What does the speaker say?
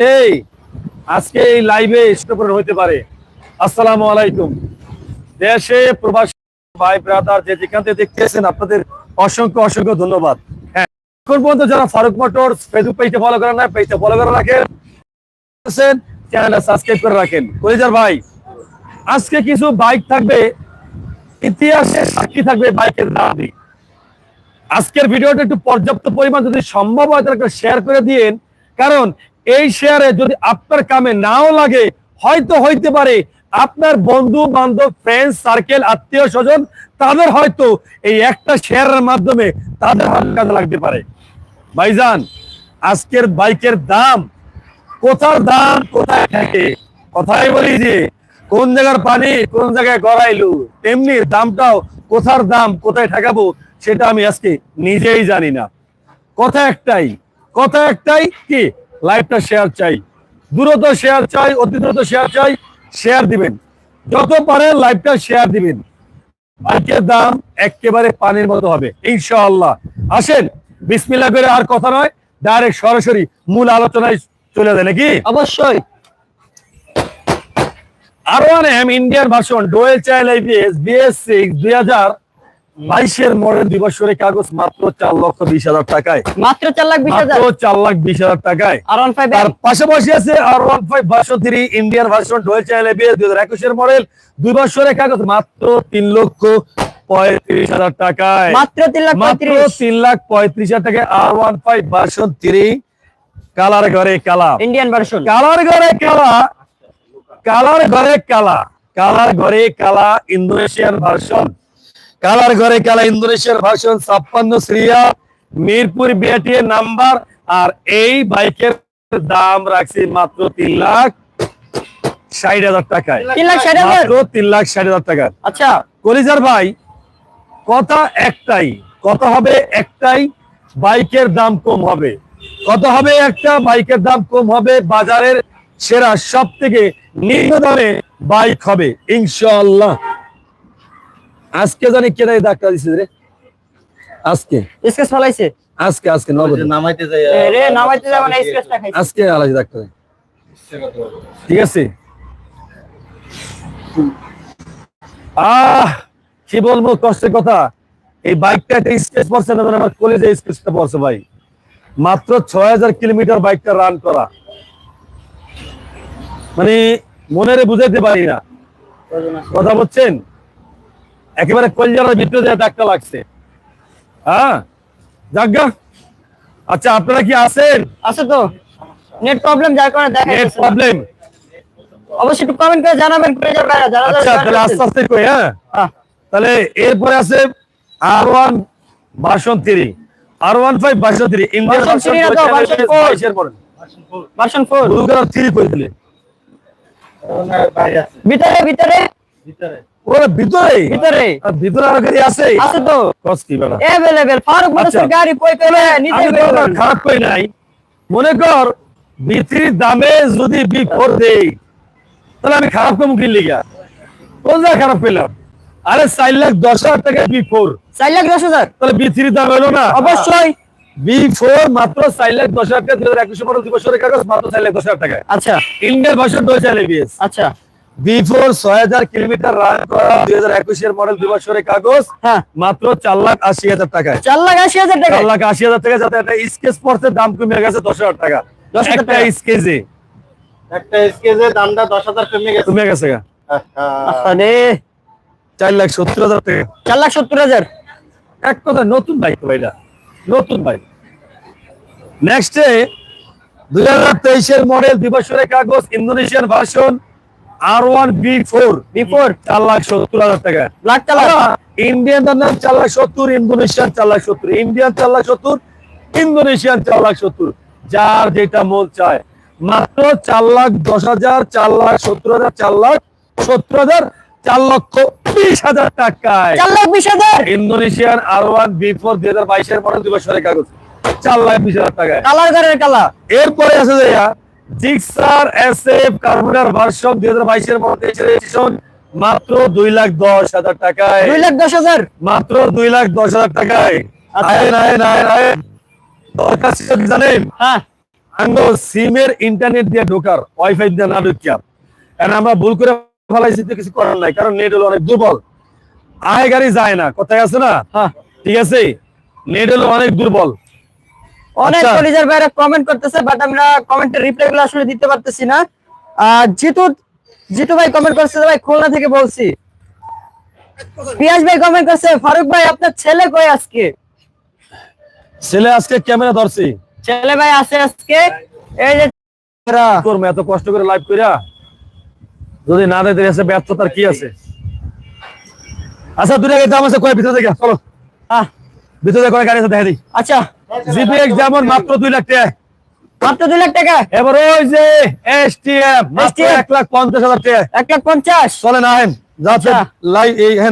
এই, আজকে এই লাইভে হইতে পারে। আসসালামু আলাইকুম। দেশে প্রবাস, ভাই ব্রাদার যে যেখান থেকে দেখতেছেন, আপনাদের অসংখ্য অসংখ্য ধন্যবাদ। হ্যাঁ এখন পর্যন্ত যারা ফারুক মোটর ফেসবুক পেজটা ফলো করেন না পেজটা ফলো করে রাখেন। সাবস্ক্রাইব করে রাখেন। ভাই, আজকে কিছু বাইক থাকবে ইতিহাসে সাক্ষী থাকবে বাইকের দাম আজকের ভিডিওটা একটু পর্যাপ্ত পরিমাণ যদি সম্ভব হয়, তাহলে শেয়ার করে দিয়েন। কারণ এই শেয়ারে যদি আপনার কামে নাও লাগে, হয়তো হইতে পারে আপনার বন্ধু, বান্ধব ফ্রেন্ড সার্কেল আত্মীয় স্বজন, তাদের হয়তো এই একটা শেয়ারের মাধ্যমে তাদের কাজে লাগতে পারে। ভাইজান, আজকের বাইকের দাম কোথার দাম, কোথায় থাকে? কথাই বলি যে, কোন জায়গার পানি, কোন জায়গায় গড়াইলু, তেমনি দামটাও কোথার দাম, কোথায় ঠেকাবো, সেটা আমি আজকে নিজেই জানি না। কথা একটাই কথা একটাই কি? লাইভটা শেয়ার চাই। দ্রুত শেয়ার চাই অতি দ্রুত শেয়ার চাই শেয়ার দিবেন। যত পারেন লাইভটা শেয়ার দিবেন। বাইকের দাম একেবারে পানির মতো হবে ইনশাআল্লাহ। আসেন বিসমিল্লাহ করে আর কথা নয় ডাইরেক্ট সরাসরি মূল আলোচনায় চলে যায় নাকি? অবশ্যই। আর ওয়ান এম ইন্ডিয়ান ভার্সন ডোয়েল চাইল আইপিএস বিএস সিক্স দুই হাজার বাইশের মডেল দুই বছরের কাগজ মাত্র চার লক্ষ বিশ হাজার টাকায়। মাত্র চার লাখ বিশ হাজার? চার লাখ বিশ হাজার টাকায়। আর ওয়ান ফাইভ পাশাপাশি আছে আর one five version three Indian version dual দুই হাজার একুশের মডেল। দুই বছরের কাগজ মাত্র তিন লক্ষ পঁয়ত্রিশ হাজার টাকায়। মাত্র তিন লাখ মাত্র তিন লাখ পঁয়ত্রিশ হাজার টাকায় আর one five version three colour ঘরে কালা। Indian version? কালার ঘরে কালা কালার ঘরে কালা কালার ঘরে কালা ইন্দোনেশিয়ান ভার্সন। কালার ঘরে কালা ইন্দোনেশিয়ার ভার্সন ছাপ্পান্ন সিরিয়া মিরপুর বিআটিএ নাম্বার আর এই বাইকের দাম রাখছি মাত্র তিন লাখ ষাট হাজার টাকায়। তিন লাখ ষাট হাজার? টাকা আচ্ছা। কলিজার ভাই কথা একটাই কথা হবে একটাই বাইকের দাম কম হবে। কত হবে একটা বাইকের দাম কম হবে বাজারের সেরা সব থেকে নিম্ন দামে বাইক হবে ইনশাআল্লাহ। আজকে জানি কেনাই ডাক্তার দিছে রে। আজকে। স্কেচ ফলাইছে? আজকে আজকে নগদ। নামাইতে যাই রে নামাইতে যাবে না স্কেচটা খাইছে। আজকে আলাদা ডাক্তার ঠিক আছে? আহ কি বলব কষ্টের কথা। এই বাইকটা একটা স্কেচ পড়ছে না আমার কলেজে স্কেচটা পড়ছে ভাই। মাত্র ছয় হাজার কিলোমিটার বাইকটা রান করা। মানে মনের বুঝাইতে পারি না। কথা বলছেন? একেবারে কলজার ভিতরে দিয়ে ডাক্তার লাগছে। হ্যাঁ? জাগা আচ্ছা আপনারা কি আছেন? আছে তো নেট প্রবলেম যার কারণে দেখা নেট প্রবলেম। অবশ্যই একটু কমেন্ট করে জানাবেন করে যাবে যারা যারা আচ্ছা তাহলে আস্তে আস্তে কই হ্যাঁ? তাহলে এরপরে আছে আর ওয়ান ভার্সন থ্রি আর one five version three Indian Version version 3 না তো, version four। বাইশের model version 4 blue colour three করে দিলে? ভিতরে ভিতরে। ওরা ভিতরে ভিতরে আর ভিতরে আর গাড়ি আছে আছে তো কস কি বেড়া अवेलेबल ফারুক মোটরসের আচ্ছা। গাড়ি কই পেলে নিতে আমি তো পারবেন ওটা খারাপ করি নাই মনে কর বিক্রির দামে যদি বি ফোর দেই তাহলে আমি খারাপ কম কিনলি গা কোন জায়গায় খারাপ পেলাম আরে চার লাখ দশ হাজার টাকা বি ফোর 4 লাখ 10 হাজার তাহলে বি থ্রির দাম হলো না অবশ্যই বি ফোর মাত্র চার লাখ দশ হাজার টাকা দুই হাজার একুশে মডেল দুই বছরের কাগজ মাত্র চার লাখ দশ হাজার টাকা আচ্ছা ইন্ডিয়ান ভার্সন ডোজ এলবিএস আচ্ছা বি ফোর ছয় হাজার কিলোমিটার রান করা দুই হাজার একুশের মডেল দুই বছরের কাগজ হ্যাঁ। মাত্র চার লাখ আশি হাজার টাকায়। 4 লাখ 80 হাজার টাকা চার লাখ আশি হাজার টাকা যাতে একটা স্কেচ পড়তে দাম কমে গেছে দশ হাজার টাকা। 10,000 একটা স্কেচে একটা স্কেজে দামটা দশ হাজার কমে গেছে। কমে গেছে গা। চার লাখ সত্তর হাজার টাকা। 4 লাখ 70 হাজার? এক কথা নতুন বাইক তো নতুন বাইক নেক্সটে দুই হাজার তেইশের মডেল দুই বছরের কাগজ ইন্দোনেশিয়ান ভার্সন আর one B four B four চার লাখ সত্তর হাজার টাকা ব্ল্যাক কালার ইন্ডিয়ান চার লাখ সত্তর ইন্দোনেশিয়ান চার লাখ সত্তর ইন্ডিয়ান চার লাখ সত্তর ইন্দোনেশিয়ান চার লাখ সত্তর যার যেটা মন চায় মাত্র চার লাখ দশ হাজার চার লাখ সত্তর হাজার চার লাখ সত্তর হাজার চার লক্ষ বিশ হাজার টাকায় 4 লাখ 20 হাজার ইন্দোনেশিয়ান আর ওয়ান বি ফোর দুই হাজার বাইশের মডেল দুই বছরের কাগজ চার লাখ বিশ হাজার টাকায় কালার গাড়ির কালা এরপরে আছে যে জিক্সার এস এফ ভার্সন দুই হাজার বাইশের মডেল রেজিস্ট্রেশন মাত্র লাখ হাজার টাকায়। 2 লাখ 10 হাজার? মাত্র লাখ হাজার টাকায়। আচ্ছা। দরকার ছিল জানেন? হ্যাঁ। আঙ্গো সিমের ইন্টারনেট দিয়ে ঢোকার ওয়াইফাই দিয়ে না ঢুকিয়া। কারণ আমরা ভুল করে ফেলাইছি তো কিছু করার নাই কারণ নেট হলো অনেক দুর্বল। আয় গাড়ি যায় না কোথায় আছে না? হ্যাঁ। ঠিক আছে? নেট হলো অনেক দুর্বল। অনেক। কলিজার ভাইরা কমেন্ট করতেছে বাট আমরা কমেন্টের রিপ্লাই গুলো আসলে দিতে পারতেছি না। আর জিতু জিতু ভাই কমেন্ট করছে ভাই খুলনা থেকে বলছি। পিয়াস ভাই কমেন্ট করছে ফারুক ভাই আপনার ছেলে কই আজকে? ছেলে আজকে ক্যামেরা ধরছি। ছেলে ভাই আছে আজকে। এই যে। করব এত কষ্ট করে লাইভ কইরা? যদি না দেয় এসে ব্যর্থতার কি আছে? আচ্ছা দুটা দাম আছে কয়? ভিতরে থেকে চলো। আহ, ভিতরে কয় গাড়ি আছে দেখা দিই। আচ্ছা। জিপিএক্স যেমন মাত্র দুই লাখ টাকা। মাত্র দুই লাখ টাকা? এবার ওই যে এসটিএম মাত্র এক লাখ পঞ্চাশ হাজার টাকা। এক লাখ পঞ্চাশ? চলে না যাচ্ছে লাই লাইভ এই এখানে